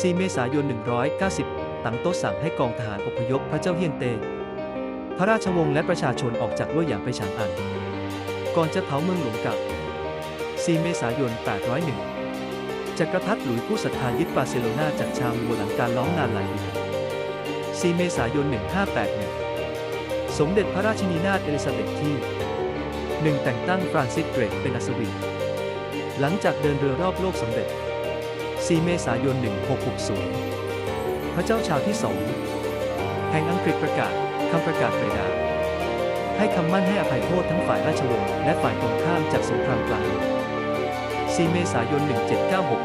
4 เมษายน 190 ตั้งโต๊ะสั่งให้กองทหารอพยพพระเจ้าเฮียนเต พระราชวงศ์และประชาชนออกจากลั่วอย่างไปฉางอัน ก่อนจะเผาเมืองหลวงกับ 4 เมษายน 801 จักรพรรดิหลุยผู้ศรัทธายึดบาร์เซโลนาจากชาวมัวหลังการล้อมนานหลายเดือน4เมษายน 1581 สมเด็จพระราชินีนาถเอลิซาเบธที่ 1 แต่งตั้งฟรานซิสเกรกเป็นอัศวิน หลังจากเดินเรือรอบโลกสำเร็จ 4 เมษายน 1660 พระเจ้าชาวที่สองแห่งอังกฤษประกาศคำประกาศปริดา ให้คำมั่นให้อภัยโทษทั้งฝ่ายราชวงศ์และฝ่ายตรงข้ามจากสงครามกลาง4 เมษายน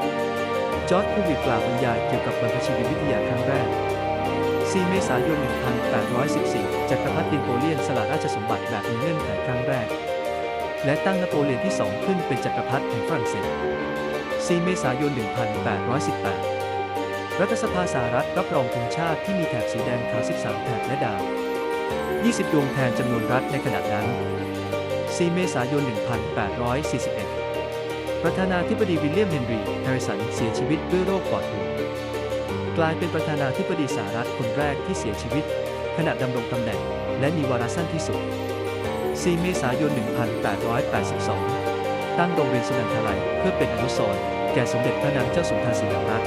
1796 จอร์จคูวิกล่าวบรรยายเกี่ยวกับบรรพชีวิวิทยาครั้งแรก 4 เมษายน 1814 จักรพรรดินโปเลียนสละราชสมบัติแบบมีเงื่อนไขครั้งแรก และตั้งนโปเลียนที่2ขึ้นเป็นจักรพรรดิแห่งฝรั่งเศส 4 เมษายน 1818 รัฐสภาสหรัฐรับรองธงชาติที่มีแถบสีแดงขาว 13 แถบและดาว 20 ดวงแทนจำนวนรัฐในขณะนั้น 4 เมษายน 1841 ประธานาธิบดีวิลเลียม เฮนรี แฮร์ริสัน เสียชีวิตด้วยโรคปอดบวมกลายเป็นประธานาธิบดีสหรัฐคนแรกที่เสียชีวิต ขณะดำรงตำแหน่ง และมีวาระสั้นที่สุด 4 เมษายน 1882 ตั้งโรงเรียนสุนันทลัยเพื่อเป็นอนุสรณ์ แก่สมเด็จพระนางเจ้าสุนทรศรีดารัฒ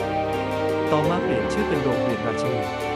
ต่อมาเปลี่ยนชื่อเป็นโรงเรียนราชินี